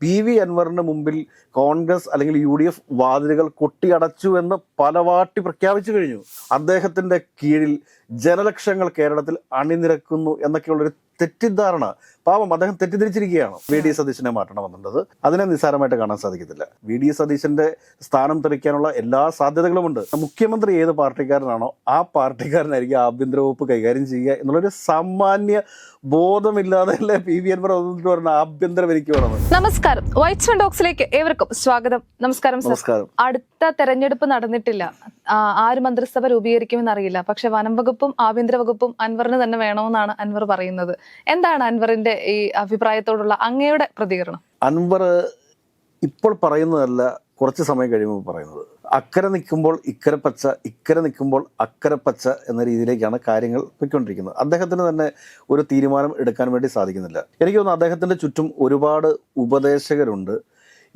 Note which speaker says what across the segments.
Speaker 1: P V അൻവറിന് മുമ്പിൽ കോൺഗ്രസ് അല്ലെങ്കിൽ യു ഡി എഫ് വാതിലുകൾ കൊട്ടിയടച്ചു എന്ന് പലവാട്ടി പ്രഖ്യാപിച്ചു കഴിഞ്ഞു. അദ്ദേഹത്തിന്റെ കീഴിൽ ജനലക്ഷങ്ങൾ കേരളത്തിൽ അണിനിരക്കുന്നു എന്നൊക്കെയുള്ളൊരു തെറ്റിദ്ധാരണ പാവം അദ്ദേഹം തെറ്റിദ്ധരിച്ചിരിക്കുകയാണ്. വി ഡി സതീശനെ മാറ്റണമെന്നുള്ളത് അതിനെ നിസ്സാരമായിട്ട് കാണാൻ സാധിക്കത്തില്ല. വി ഡി സതീശന്റെ സ്ഥാനം തെറിക്കാനുള്ള എല്ലാ സാധ്യതകളും ഉണ്ട്. മുഖ്യമന്ത്രി ഏത് പാർട്ടിക്കാരനാണോ ആ പാർട്ടിക്കാരനായിരിക്കും ആഭ്യന്തര വകുപ്പ് കൈകാര്യം ചെയ്യുക എന്നുള്ളൊരു സാമാന്യ ബോധമില്ലാതെ അല്ലേ പി വി എൻവർ വന്നിട്ട് പറഞ്ഞ ആഭ്യന്തര എനിക്ക്
Speaker 2: നമസ്കാരം. വൈറ്റ്സ് ഡോക്സിലേക്ക് ഏവർക്കും സ്വാഗതം. നമസ്കാരം
Speaker 1: നമസ്കാരം.
Speaker 2: അടുത്ത തെരഞ്ഞെടുപ്പ് നടന്നിട്ടില്ല. ആര് മന്ത്രിസഭ രൂപീകരിക്കുമെന്ന് അറിയില്ല പക്ഷെ വനം വകുപ്പും ആഭ്യന്തര വകുപ്പും അൻവറിന് തന്നെ വേണമെന്നാണ് അൻവർ പറയുന്നത്. എന്താണ് അൻവറിന്റെ ഈ അഭിപ്രായത്തോടുള്ള അങ്ങയുടെ പ്രതികരണം.
Speaker 1: അൻവർ ഇപ്പോൾ പറയുന്നതല്ല കുറച്ച് സമയം കഴിയുമ്പോൾ പറയുന്നത്. അക്കരെ നിൽക്കുമ്പോൾ ഇക്കരെ പച്ച ഇക്കരെ നിൽക്കുമ്പോൾ അക്കരെ പച്ച എന്ന രീതിയിലേക്കാണ് കാര്യങ്ങൾ പോയിക്കൊണ്ടിരിക്കുന്നത്. അദ്ദേഹത്തിന് തന്നെ ഒരു തീരുമാനം എടുക്കാൻ വേണ്ടി സാധിക്കുന്നില്ല. എനിക്ക് തോന്നുന്നു അദ്ദേഹത്തിന്റെ ചുറ്റും ഒരുപാട് ഉപദേശകരുണ്ട്.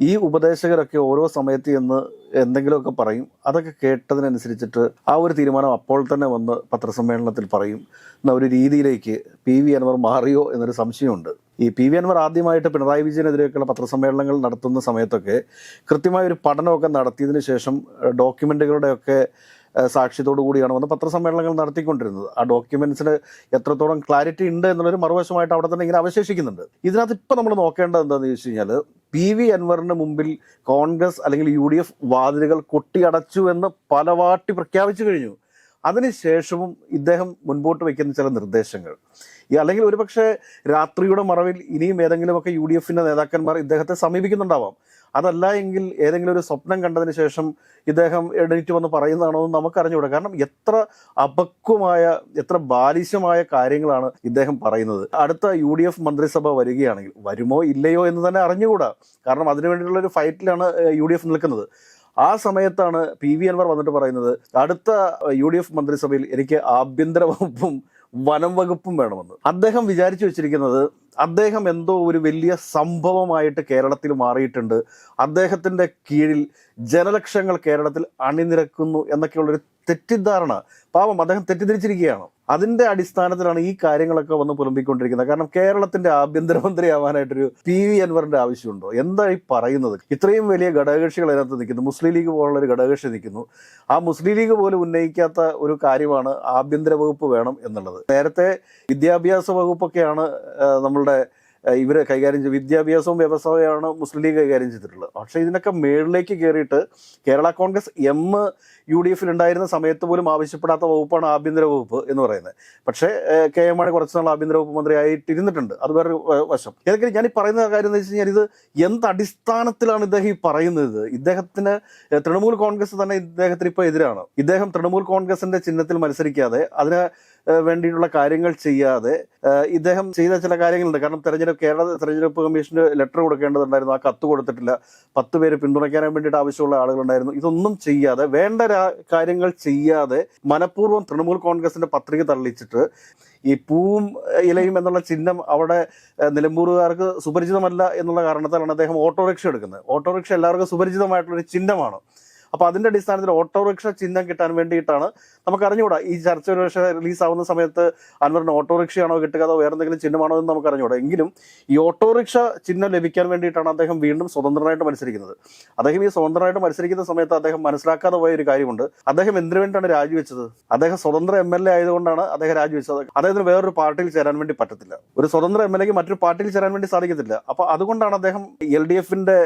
Speaker 1: ഈ ഉപദേശകരൊക്കെ ഓരോ സമയത്ത് എന്ന് എന്തെങ്കിലുമൊക്കെ പറയും അതൊക്കെ കേട്ടതിനനുസരിച്ചിട്ട് ആ ഒരു തീരുമാനം അപ്പോൾ തന്നെ വന്ന് പത്രസമ്മേളനത്തിൽ പറയും എന്ന ഒരു രീതിയിലേക്ക് പി വി അൻവർ മാറിയോ എന്നൊരു സംശയമുണ്ട്. ഈ പി വി അൻവർ ആദ്യമായിട്ട് പിണറായി വിജയനെതിരെയൊക്കെയുള്ള പത്രസമ്മേളനങ്ങൾ നടത്തുന്ന സമയത്തൊക്കെ കൃത്യമായ ഒരു പഠനമൊക്കെ നടത്തിയതിനു ശേഷം ഏഹ്, സാക്ഷ്യത്തോടു കൂടിയാണ് വന്ന് പത്രസമ്മേളനങ്ങൾ നടത്തിക്കൊണ്ടിരുന്നത്. ആ ഡോക്യുമെന്റ്സിന് എത്രത്തോളം ക്ലാരിറ്റി ഉണ്ട് എന്നുള്ളൊരു മറുവശമായിട്ട് അവിടെ തന്നെ ഇങ്ങനെ അവശേഷിക്കുന്നുണ്ട്. ഇതിനകത്ത് ഇപ്പം നമ്മൾ നോക്കേണ്ടത് എന്താണെന്ന് ചോദിച്ചു കഴിഞ്ഞാൽ പി വി അൻവറിന് മുമ്പിൽ കോൺഗ്രസ് അല്ലെങ്കിൽ യു ഡി എഫ് വാതിലുകൾ കൊട്ടിയടച്ചു എന്ന് പലവാട്ടി പ്രഖ്യാപിച്ചു കഴിഞ്ഞു. അതിനുശേഷവും ഇദ്ദേഹം മുൻപോട്ട് വയ്ക്കുന്ന ചില നിർദ്ദേശങ്ങൾ. ഈ അല്ലെങ്കിൽ ഒരുപക്ഷെ രാത്രിയുടെ മറവിൽ ഇനിയും ഏതെങ്കിലുമൊക്കെ യു ഡി എഫിന്റെ നേതാക്കന്മാർ ഇദ്ദേഹത്തെ സമീപിക്കുന്നുണ്ടാവാം. അതല്ല എങ്കിൽ ഏതെങ്കിലും ഒരു സ്വപ്നം കണ്ടതിന് ശേഷം ഇദ്ദേഹം എഴുന്നേറ്റ് വന്ന് പറയുന്നതാണോ എന്ന് നമുക്ക് അറിഞ്ഞുകൂടാ കാരണം എത്ര അപക്വമായ എത്ര ബാലിശമായ കാര്യങ്ങളാണ് ഇദ്ദേഹം പറയുന്നത്. അടുത്ത യു ഡി എഫ് മന്ത്രിസഭ വരികയാണെങ്കിൽ വരുമോ ഇല്ലയോ എന്ന് തന്നെ അറിഞ്ഞുകൂടാ. കാരണം അതിനു വേണ്ടിയിട്ടുള്ള ഒരു ഫൈറ്റിലാണ് യു ഡി എഫ് നിൽക്കുന്നത്. ആ സമയത്താണ് പി വി അൻവർ വന്നിട്ട് പറയുന്നത് അടുത്ത യു ഡി എഫ് മന്ത്രിസഭയിൽ എനിക്ക് ആഭ്യന്തര വകുപ്പും വനം വകുപ്പും വേണമെന്ന്. അദ്ദേഹം വിചാരിച്ചു വെച്ചിരിക്കുന്നത് അദ്ദേഹം എന്തോ ഒരു വലിയ സംഭവമായിട്ട് കേരളത്തിൽ മാറിയിട്ടുണ്ട്. അദ്ദേഹത്തിന്റെ കീഴിൽ ജനലക്ഷങ്ങൾ കേരളത്തിൽ അണിനിരക്കുന്നു എന്നൊക്കെയുള്ളൊരു തെറ്റിദ്ധാരണ. പാവം അദ്ദേഹം തെറ്റിദ്ധരിച്ചിരിക്കുകയാണ്. അതിന്റെ അടിസ്ഥാനത്തിലാണ് ഈ കാര്യങ്ങളൊക്കെ വന്ന് പുലമ്പിക്കൊണ്ടിരിക്കുന്നത്. കാരണം കേരളത്തിന്റെ ആഭ്യന്തരമന്ത്രിയാവാനായിട്ടൊരു പി വി അൻവറിന്റെ ആവശ്യമുണ്ടോ? എന്താ ഈ പറയുന്നത്? ഇത്രയും വലിയ ഘടകകക്ഷികൾ അതിനകത്ത് നിൽക്കുന്നു. മുസ്ലിം ലീഗ് പോലുള്ള ഒരു ഘടകകക്ഷി നിൽക്കുന്നു. ആ മുസ്ലിം ലീഗ് പോലും ഉന്നയിക്കാത്ത ഒരു കാര്യമാണ് ആഭ്യന്തര വകുപ്പ് വേണം എന്നുള്ളത്. നേരത്തെ വിദ്യാഭ്യാസ വകുപ്പൊക്കെയാണ് ആ, നമ്മളുടെ ഇവർ കൈകാര്യം ചെയ്ത് വിദ്യാഭ്യാസവും വ്യവസായമാണ് മുസ്ലിം ലീഗ് കൈകാര്യം ചെയ്തിട്ടുള്ളത്. പക്ഷേ ഇതിനൊക്കെ മേളിലേക്ക് കയറിയിട്ട് Kerala Congress M U D എഫിൽ ഉണ്ടായിരുന്ന സമയത്ത് പോലും ആവശ്യപ്പെടാത്ത വകുപ്പാണ് ആഭ്യന്തര വകുപ്പ് എന്ന് പറയുന്നത്. പക്ഷേ കെ എം മാണി കുറച്ച് നാൾ ആഭ്യന്തര വകുപ്പ് മന്ത്രിയായിട്ട് ഇരുന്നിട്ടുണ്ട് അത് വേറെ വശം. ഏതൊക്കെ ഞാൻ ഈ പറയുന്ന കാര്യം എന്ന് വെച്ച് കഴിഞ്ഞാൽ ഇത് എന്ത് അടിസ്ഥാനത്തിലാണ് ഇദ്ദേഹം ഈ പറയുന്നത്? ഇദ്ദേഹത്തിന് തൃണമൂൽ കോൺഗ്രസ് തന്നെ ഇദ്ദേഹത്തിന് ഇപ്പോൾ എതിരാണ്. ഇദ്ദേഹം തൃണമൂൽ കോൺഗ്രസിന്റെ ചിഹ്നത്തിൽ മത്സരിക്കാതെ അതിന് വേണ്ടിയിട്ടുള്ള കാര്യങ്ങൾ ചെയ്യാതെ ഇദ്ദേഹം ചെയ്ത ചില കാര്യങ്ങളുണ്ട്. കാരണം തെരഞ്ഞെടുപ്പ് കേരള തെരഞ്ഞെടുപ്പ് കമ്മീഷന് ലെറ്റർ കൊടുക്കേണ്ടതുണ്ടായിരുന്നു. ആ കത്ത് കൊടുത്തിട്ടില്ല. പത്ത് പേര് പിന്തുണയ്ക്കാൻ വേണ്ടിയിട്ട് ആവശ്യമുള്ള ആളുകളുണ്ടായിരുന്നു. ഇതൊന്നും ചെയ്യാതെ വേണ്ട കാര്യങ്ങൾ ചെയ്യാതെ മനഃപൂർവം തൃണമൂൽ കോൺഗ്രസിന്റെ പത്രിക തള്ളിച്ചിട്ട് ഈ പൂവും ഇലയും എന്നുള്ള ചിഹ്നം അവിടെ നിലമ്പൂറുകാർക്ക് സുപരിചിതമല്ല എന്നുള്ള കാരണത്താലാണ് അദ്ദേഹം ഓട്ടോറിക്ഷ എടുക്കുന്നത്. ഓട്ടോറിക്ഷ എല്ലാവർക്കും സുപരിചിതമായിട്ടുള്ള ഒരു ചിഹ്നമാണ്. അപ്പൊ അതിന്റെ അടിസ്ഥാനത്തിൽ ഓട്ടോറിക്ഷ ചിഹ്നം കിട്ടാൻ വേണ്ടിയിട്ടാണ്. നമുക്ക് അറിഞ്ഞുകൂടാ ഈ ചർച്ച ഒരു പക്ഷേ റിലീസ് ആവുന്ന സമയത്ത് അൻവറിന് ഓട്ടോറിക്ഷയാണോ കിട്ടുക അതോ വേറെ എന്തെങ്കിലും ചിഹ്നമാണോ എന്ന് നമുക്ക് അറിഞ്ഞുകൂടാ എങ്കിലും ഈ ഓട്ടോറിക്ഷ ചിഹ്നം ലഭിക്കാൻ വേണ്ടിയിട്ടാണ് അദ്ദേഹം വീണ്ടും സ്വതന്ത്രനായിട്ട് മത്സരിക്കുന്നത്. അദ്ദേഹം ഈ സ്വതന്ത്രനായിട്ട് മത്സരിക്കുന്ന സമയത്ത് അദ്ദേഹം മനസ്സിലാക്കാതെ പോയ ഒരു കാര്യമുണ്ട്. അദ്ദേഹം എന്തിനു വേണ്ടിയാണ് രാജിവെച്ചത്? അദ്ദേഹം സ്വതന്ത്ര എം എൽ എ ആയതുകൊണ്ടാണ് അദ്ദേഹം രാജിവെച്ചത്. അദ്ദേഹത്തിന് വേറൊരു പാർട്ടിയിൽ ചേരാൻ വേണ്ടി പറ്റത്തില്ല. ഒരു സ്വതന്ത്ര എം എൽ എക്ക് മറ്റൊരു പാർട്ടിയിൽ ചേരാൻ വേണ്ടി സാധിക്കത്തില്ല. അപ്പൊ അതുകൊണ്ടാണ് അദ്ദേഹം എൽ ഡി എഫിന്റെ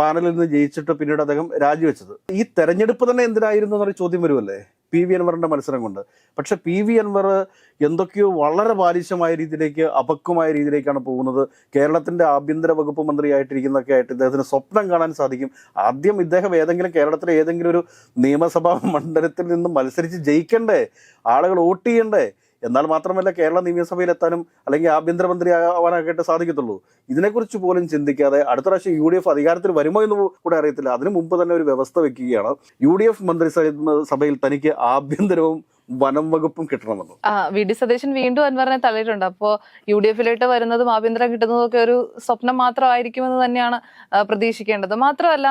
Speaker 1: പാനലിൽ നിന്ന് ജയിച്ചിട്ട് പിന്നീട് അദ്ദേഹം രാജിവെച്ചത്. ഈ തെരഞ്ഞെടുപ്പ് തന്നെ എന്തിനായിരുന്നു എന്നൊരു ചോദ്യം വരുമല്ലേ? പി വി അൻവറിന്റെ മത്സരം കൊണ്ട്. പക്ഷെ പി വി അൻവർ എന്തൊക്കെയോ വളരെ ബാലിശമായ രീതിയിലേക്ക് അപക്വമായ രീതിയിലേക്കാണ് പോകുന്നത്. കേരളത്തിന്റെ ആഭ്യന്തര വകുപ്പ് മന്ത്രിയായിട്ടിരിക്കുന്നതൊക്കെ ആയിട്ട് ഇദ്ദേഹത്തിന് സ്വപ്നം കാണാൻ സാധിക്കും. ആദ്യം ഇദ്ദേഹം ഏതെങ്കിലും കേരളത്തിലെ ഏതെങ്കിലും ഒരു നിയമസഭാ മണ്ഡലത്തിൽ നിന്ന് മത്സരിച്ച് ജയിക്കണ്ടേ? ആളുകൾ വോട്ട് ചെയ്യണ്ടേ? എന്നാൽ മാത്രമല്ല കേരള നിയമസഭയിൽ എത്താനും അല്ലെങ്കിൽ ആഭ്യന്തരമന്ത്രി ആവാനായിട്ട് സാധിക്കത്തുള്ളൂ. ഇതിനെക്കുറിച്ച് പോലും ചിന്തിക്കാതെ അടുത്ത പ്രാവശ്യം യു ഡി എഫ് അധികാരത്തിൽ വരുമോ എന്ന് കൂടെ അറിയത്തില്ല. അതിനു മുമ്പ് തന്നെ ഒരു വ്യവസ്ഥ വെക്കുകയാണ്. യു ഡി എഫ് മന്ത്രിസഭയിൽ തനിക്ക് ആഭ്യന്തരവും വനം വകുപ്പും കിട്ടണമെന്ന്.
Speaker 2: വി ഡി സതീശൻ വീണ്ടും അൻവറിനെ തള്ളിയിട്ടുണ്ട്. അപ്പോ യു ഡി എഫിലോട്ട് വരുന്നതും ആഭ്യന്തരം കിട്ടുന്നതും ഒക്കെ ഒരു സ്വപ്നം മാത്രമായിരിക്കുമെന്ന് തന്നെയാണ് പ്രതീക്ഷിക്കേണ്ടത്. മാത്രമല്ല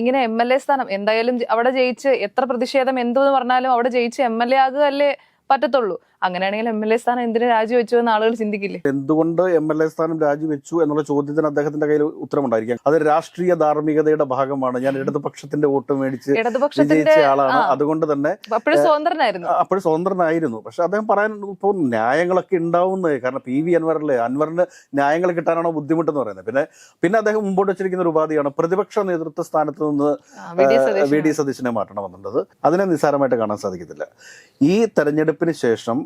Speaker 2: ഇങ്ങനെ എം എൽ എ സ്ഥാനം എന്തായാലും അവിടെ ജയിച്ച് എത്ര പ്രതിഷേധം എന്തെന്ന് പറഞ്ഞാലും അവിടെ ജയിച്ച് എം എൽ എ ആകുകയല്ലേ പറ്റത്തുള്ളൂ. അങ്ങനെയാണെങ്കിൽ എം എൽ എ സ്ഥാനം എന്തിനു രാജിവെച്ചു എന്ന് ആളുകൾ ചിന്തിക്കില്ലേ?
Speaker 1: എന്തുകൊണ്ട് എം എൽ എ സ്ഥാനം രാജിവെച്ചു എന്നുള്ള ചോദ്യത്തിന് അദ്ദേഹത്തിന്റെ കയ്യിൽ ഉത്തരമുണ്ടായിരിക്കാം. അത് രാഷ്ട്രീയ ധാർമ്മികതയുടെ ഭാഗമാണ്. ഞാൻ ഇടതുപക്ഷത്തിന്റെ വോട്ട് മേടിച്ച്
Speaker 2: ഇടതുപക്ഷത്തിന്റെ
Speaker 1: ആളാണ്. അതുകൊണ്ട് തന്നെ
Speaker 2: അപ്പോഴും സ്വതന്ത്രനായിരുന്നു.
Speaker 1: അപ്പോൾ സ്വതന്ത്രനായിരുന്നു. പക്ഷെ അദ്ദേഹം പറയാൻ ഇപ്പോൾ ന്യായങ്ങളൊക്കെ ഉണ്ടാവുന്നത് കാരണം പി വി അൻവറല്ലേ അൻവറിന് ന്യായങ്ങൾ കിട്ടാനാണോ ബുദ്ധിമുട്ടെന്ന് പറയുന്നത്. പിന്നെ പിന്നെ അദ്ദേഹം മുമ്പോട്ട് വെച്ചിരിക്കുന്ന ഒരു ഉപാധിയാണ് പ്രതിപക്ഷ നേതൃത്വ സ്ഥാനത്ത് നിന്ന്.
Speaker 2: വി ഡി
Speaker 1: സതീശനെ മാറ്റണമെന്നുള്ളത്. അതിനെ നിസ്സാരമായിട്ട് കാണാൻ സാധിക്കത്തില്ല. ഈ തെരഞ്ഞെടുപ്പിന് ശേഷം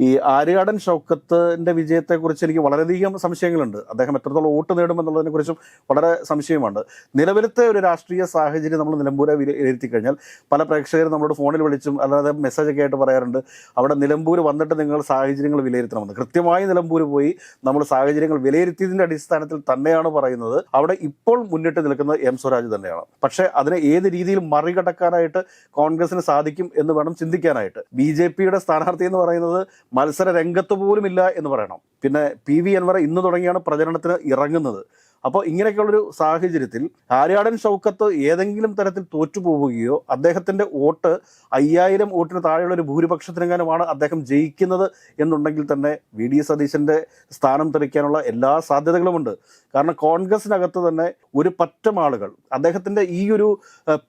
Speaker 1: ഈ ആര്യാടൻ ഷൗക്കത്തിന്റെ വിജയത്തെക്കുറിച്ച് എനിക്ക് വളരെയധികം സംശയങ്ങളുണ്ട്. അദ്ദേഹം എത്രത്തോളം വോട്ട് നേടുമെന്നുള്ളതിനെ കുറിച്ചും വളരെ സംശയമുണ്ട് നിലവിലത്തെ ഒരു രാഷ്ട്രീയ സാഹചര്യം നമ്മൾ നിലമ്പൂരെ വിലയിരുത്തി കഴിഞ്ഞാൽ പല പ്രേക്ഷകരും നമ്മളോട് ഫോണിൽ വിളിച്ചും അല്ലാതെ മെസ്സേജൊക്കെ ആയിട്ട് പറയാറുണ്ട് അവിടെ നിലമ്പൂർ വന്നിട്ട് നിങ്ങൾ സാഹചര്യങ്ങൾ വിലയിരുത്തണമെന്ന്. കൃത്യമായി നിലമ്പൂർ പോയി നമ്മൾ സാഹചര്യങ്ങൾ വിലയിരുത്തിയതിന്റെ അടിസ്ഥാനത്തിൽ തന്നെയാണ് പറയുന്നത്. അവിടെ ഇപ്പോൾ മുന്നിട്ട് നിൽക്കുന്നത് എം സ്വരാജ് തന്നെയാണ്. പക്ഷേ അതിനെ ഏത് രീതിയിൽ മറികടക്കാനായിട്ട് കോൺഗ്രസിന് സാധിക്കും എന്ന് വേണം ചിന്തിക്കാനായിട്ട്. ബി ജെ പിയുടെ സ്ഥാനാർത്ഥി എന്ന് പറയുന്നത് മത്സര രംഗത്ത് പോലും ഇല്ല എന്ന് പറയണം. പിന്നെ പി വി അൻവർ ഇന്ന് തുടങ്ങിയാണ് പ്രചരണത്തിന് ഇറങ്ങുന്നത്. അപ്പോൾ ഇങ്ങനെയൊക്കെയുള്ളൊരു സാഹചര്യത്തിൽ ആര്യാടൻ ഷൗക്കത്ത് ഏതെങ്കിലും തരത്തിൽ തോറ്റുപോവുകയോ അദ്ദേഹത്തിന്റെ വോട്ട് അയ്യായിരം വോട്ടിന് താഴെയുള്ള ഒരു ഭൂരിപക്ഷത്തിനെങ്ങാനുമാണ് അദ്ദേഹം ജയിക്കുന്നത് എന്നുണ്ടെങ്കിൽ തന്നെ വി ഡി സതീശന്റെ സ്ഥാനം തെറിക്കാനുള്ള എല്ലാ സാധ്യതകളുമുണ്ട്. കാരണം കോൺഗ്രസിനകത്ത് തന്നെ ഒരു പറ്റം ആളുകൾ അദ്ദേഹത്തിന്റെ ഈ ഒരു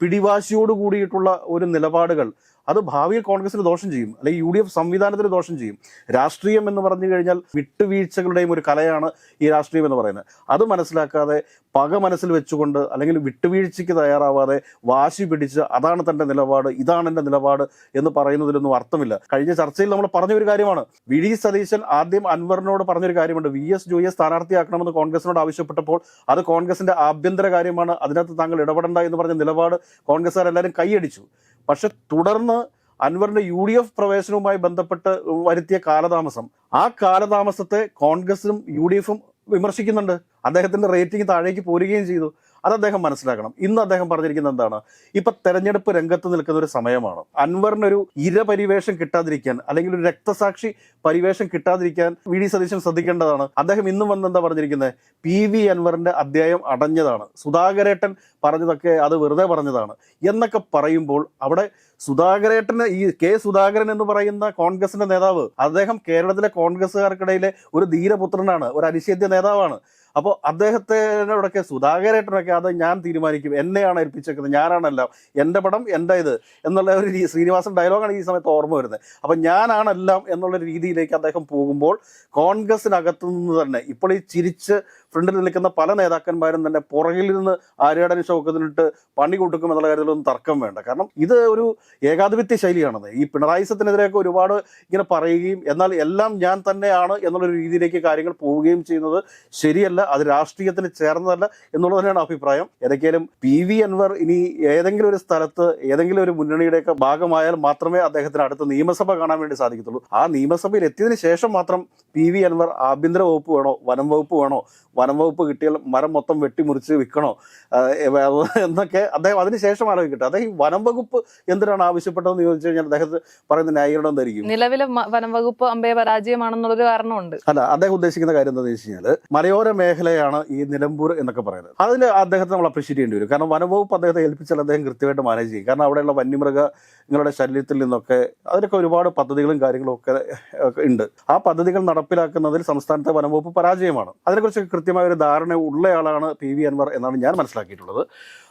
Speaker 1: പിടിവാശിയോട് കൂടിയിട്ടുള്ള ഒരു നിലപാടുകൾ അത് ഭാവിയിൽ കോൺഗ്രസിന് ദോഷം ചെയ്യും. അല്ലെങ്കിൽ യു ഡി എഫ് സംവിധാനത്തിന് ദോഷം ചെയ്യും. രാഷ്ട്രീയം എന്ന് പറഞ്ഞു കഴിഞ്ഞാൽ വിട്ടുവീഴ്ചകളുടെയും ഒരു കലയാണ് ഈ രാഷ്ട്രീയം എന്ന് പറയുന്നത്. അത് മനസ്സിലാക്കാതെ പക മനസ്സിൽ വെച്ചുകൊണ്ട് അല്ലെങ്കിൽ വിട്ടുവീഴ്ചയ്ക്ക് തയ്യാറാവാതെ വാശി പിടിച്ച് അതാണ് തന്റെ നിലപാട് ഇതാണ് എന്റെ നിലപാട് എന്ന് പറയുന്നതിലൊന്നും അർത്ഥമില്ല. കഴിഞ്ഞ ചർച്ചയിൽ നമ്മൾ പറഞ്ഞ ഒരു കാര്യമാണ്. വി ഡി സതീശൻ ആദ്യം അൻവറിനോട് പറഞ്ഞൊരു കാര്യമുണ്ട്. വി എസ് ജോയിയെ സ്ഥാനാർത്ഥിയാക്കണമെന്ന് കോൺഗ്രസിനോട് ആവശ്യപ്പെട്ടപ്പോൾ അത് കോൺഗ്രസിന്റെ ആഭ്യന്തര കാര്യമാണ്. അതിനകത്ത് താങ്കൾ ഇടപെടണ്ട എന്ന് പറഞ്ഞ നിലപാട് കോൺഗ്രസ്സുകാരെല്ലാവരും കൈയടിച്ചു. പക്ഷെ തുടർന്ന് അൻവറിന്റെ യു ഡി എഫ് പ്രവേശനവുമായി ബന്ധപ്പെട്ട് വരുത്തിയ കാലതാമസം. ആ കാലതാമസത്തെ കോൺഗ്രസും യു ഡി എഫും വിമർശിക്കുന്നുണ്ട്. അദ്ദേഹത്തിന്റെ റേറ്റിംഗ് താഴേക്ക് പോരുകയും ചെയ്തു. അത് അദ്ദേഹം മനസ്സിലാക്കണം. ഇന്ന് അദ്ദേഹം പറഞ്ഞിരിക്കുന്നത് എന്താണ്? ഇപ്പൊ തെരഞ്ഞെടുപ്പ് രംഗത്ത് നിൽക്കുന്ന ഒരു സമയമാണ്. അൻവറിനൊരു ഇരപരിവേഷം കിട്ടാതിരിക്കാൻ അല്ലെങ്കിൽ ഒരു രക്തസാക്ഷി പരിവേഷം കിട്ടാതിരിക്കാൻ വി ഡി സതീശൻ ശ്രദ്ധിക്കേണ്ടതാണ്. അദ്ദേഹം ഇന്നും വന്ന് എന്താ പറഞ്ഞിരിക്കുന്നത്? പി വി അൻവറിന്റെ അധ്യായം അടഞ്ഞതാണ്. സുധാകരേട്ടൻ പറഞ്ഞതൊക്കെ അത് വെറുതെ പറഞ്ഞതാണ്. എന്നൊക്കെ പറയുമ്പോൾ അവിടെ സുധാകരേട്ടന് ഈ കെ സുധാകരൻ എന്ന് പറയുന്ന കോൺഗ്രസിന്റെ നേതാവ് അദ്ദേഹം കേരളത്തിലെ കോൺഗ്രസ്സുകാർക്കിടയിലെ ഒരു ധീരപുത്രനാണ് ഒരു അനിഷേധ്യ നേതാവാണ്. അപ്പോൾ അദ്ദേഹത്തിനോടൊക്കെ സുധാകരേട്ടനൊക്കെ അത് ഞാൻ തീരുമാനിക്കും. എന്നെയാണ് ഏൽപ്പിച്ചേക്കുന്നത്. ഞാനാണെല്ലാം. എന്റെ പടം എന്റെ ഇത് എന്നുള്ള ഒരു ശ്രീനിവാസൻ ഡയലോഗാണ് ഈ സമയത്ത് ഓർമ്മ വരുന്നത്. അപ്പം ഞാനാണെല്ലാം എന്നുള്ള രീതിയിലേക്ക് അദ്ദേഹം പോകുമ്പോൾ കോൺഗ്രസിനകത്തു നിന്ന് തന്നെ ഇപ്പോൾ ഈ ചിരിച്ച് ഫ്രണ്ടിൽ നിൽക്കുന്ന പല നേതാക്കന്മാരും തന്നെ പുറകിൽ നിന്ന് ആര്യാടൻ ഷൗക്കത്തിനിട്ട് പണി കൊടുക്കും എന്നുള്ള കാര്യത്തിലൊന്നും തർക്കം വേണ്ട. കാരണം ഇത് ഒരു ഏകാധിപത്യ ശൈലിയാണത് ഈ പിണറായി സത്തിനെതിരെയൊക്കെ ഒരുപാട് ഇങ്ങനെ പറയുകയും എന്നാൽ എല്ലാം ഞാൻ തന്നെയാണ് എന്നുള്ളൊരു രീതിയിലേക്ക് കാര്യങ്ങൾ പോവുകയും ചെയ്യുന്നത് ശരിയല്ല അത് രാഷ്ട്രീയത്തിന് ചേർന്നതല്ല എന്നുള്ളത് തന്നെയാണ് അഭിപ്രായം. ഏതൊക്കെയാലും പി വി അൻവർ ഇനി ഏതെങ്കിലും ഒരു സ്ഥലത്ത് ഏതെങ്കിലും ഒരു മുന്നണിയുടെയൊക്കെ ഭാഗമായാൽ മാത്രമേ അദ്ദേഹത്തിന് അടുത്ത നിയമസഭ കാണാൻ വേണ്ടി സാധിക്കത്തുള്ളൂ. ആ നിയമസഭയിൽ എത്തിയതിനു ശേഷം മാത്രം പി വി അൻവർ ആഭ്യന്തര വകുപ്പ് വേണോ വനം വകുപ്പ് വേണോ വനം വകുപ്പ് കിട്ടിയാൽ മരം മൊത്തം വെട്ടിമുറിച്ച് വിൽക്കണോ എന്നൊക്കെ അദ്ദേഹം അതിനുശേഷം ആലോചിക്കട്ടെ. അദ്ദേഹം ഈ വനം വകുപ്പ് എന്തിനാണ് ആവശ്യപ്പെട്ടതെന്ന് ചോദിച്ചു കഴിഞ്ഞാൽ അദ്ദേഹത്തിന് പറയുന്ന ന്യായീകരണം എന്തായിരിക്കും
Speaker 2: നിലവിലെ വനം വകുപ്പ് അമ്പയ പരാജയമാണെന്നുള്ളൊരു കാരണമുണ്ട്.
Speaker 1: അല്ല അദ്ദേഹം ഉദ്ദേശിക്കുന്ന കാര്യം എന്താണെന്ന് വെച്ച് കഴിഞ്ഞാൽ മലയോര മേഖലയാണ് ഈ നിലമ്പൂർ എന്നൊക്കെ പറയുന്നത്. അതിൽ അദ്ദേഹത്തെ നമ്മൾ അപ്രീഷിയേറ്റ് ചെയ്യേണ്ടി വരും. കാരണം വനംവകുപ്പ് അദ്ദേഹത്തെ ഏൽപ്പിച്ചാൽ അദ്ദേഹം കൃത്യമായിട്ട് മാനേജ് ചെയ്യും. കാരണം അവിടെയുള്ള വന്യമൃഗങ്ങളുടെ ശല്യത്തിൽ നിന്നൊക്കെ അതിനൊക്കെ ഒരുപാട് പദ്ധതികളും കാര്യങ്ങളും ഒക്കെ ഉണ്ട്. ആ പദ്ധതികൾ നടപ്പിലാക്കുന്നതിൽ സംസ്ഥാനത്തെ വനംവകുപ്പ് പരാജയമാണ്. അതിനെക്കുറിച്ച് കൃത്യമായ ഒരു ധാരണ ഉള്ളയാളാണ് പി വി അൻവർ എന്നാണ് ഞാൻ മനസ്സിലാക്കിയിട്ടുള്ളത്.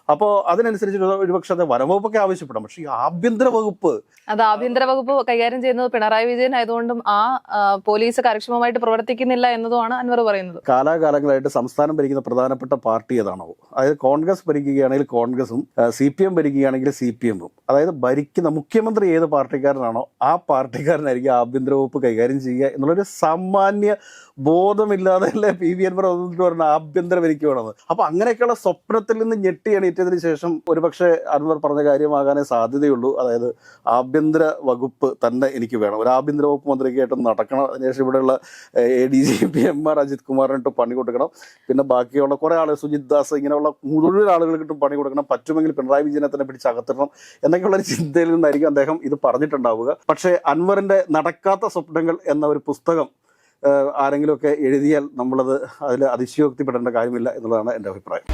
Speaker 1: അപ്പോൾ അതിനനുസരിച്ച് ഒരു- ഒരുപക്ഷെ അത് വനംവകുപ്പൊക്കെ ആവശ്യപ്പെടാം. പക്ഷേ ഈ ആഭ്യന്തര വകുപ്പ്
Speaker 2: അത് ആഭ്യന്തര വകുപ്പ് കൈകാര്യം ചെയ്യുന്നത് പിണറായി വിജയൻ ആയതുകൊണ്ടും ആ, പോലീസ് കാര്യക്ഷമമായിട്ട് പ്രവർത്തിക്കുന്നില്ല എന്നതുമാണ് അൻവർ പറയുന്നത്.
Speaker 1: കാലാകാലങ്ങളായിട്ട് സംസ്ഥാനം ഭരിക്കുന്ന പ്രധാനപ്പെട്ട പാർട്ടി ഏതാണോ? അതായത് കോൺഗ്രസ് ഭരിക്കുകയാണെങ്കിൽ കോൺഗ്രസും സി പി എം ഭരിക്കുകയാണെങ്കിൽ സി പി എമ്മും. അതായത് ഭരിക്കുന്ന മുഖ്യമന്ത്രി ഏത് പാർട്ടിക്കാരനാണോ ആ പാർട്ടിക്കാരനായിരിക്കും ആഭ്യന്തര വകുപ്പ് കൈകാര്യം ചെയ്യുക എന്നുള്ളൊരു സാമാന്യ ബോധമില്ലാതെ പി വി അൻവർ വന്നിട്ട് പറഞ്ഞ ആഭ്യന്തര ഭരിക്കുകയാണെന്ന് അപ്പൊ അങ്ങനെയൊക്കെയുള്ള സ്വപ്നത്തിൽ നിന്ന് ഞെട്ടി എണീറ്റതിന് ശേഷം ഒരുപക്ഷെ അൻവർ പറഞ്ഞ കാര്യമാകാനേ സാധ്യതയുള്ളൂ. അതായത് ആഭ്യന്തര വകുപ്പ് തന്നെ എനിക്ക് വേണം. ഒരു ആഭ്യന്തര വകുപ്പ് മന്ത്രിക്കായിട്ട് നടക്കണം. അതിനുശേഷം ഇവിടെയുള്ള A D G P M R Ajith കുമാറിനിട്ട് പണി കൊടുക്കണം. പിന്നെ ബാക്കിയുള്ള കുറെ ആളുകൾ സുജിത് ദാസ് ഇങ്ങനെയുള്ള മുഴുവൻ ആളുകൾക്കിട്ടും പണി കൊടുക്കണം. പറ്റുമെങ്കിൽ പിണറായി വിജയനെ തന്നെ പിടിച്ച് അകത്തിടണം എന്നൊക്കെയുള്ള ഒരു ചിന്തയിൽ നിന്നായിരിക്കും അദ്ദേഹം ഇത് പറഞ്ഞിട്ടുണ്ടാവുക. പക്ഷേ അൻവറിന്റെ നടക്കാത്ത സ്വപ്നങ്ങൾ എന്ന ഒരു പുസ്തകം ആരെങ്കിലുമൊക്കെ എഴുതിയാൽ നമ്മളത് അതിൽ അതിശയോക്തിപ്പെടേണ്ട കാര്യമില്ല എന്നുള്ളതാണ് എന്റെ അഭിപ്രായം.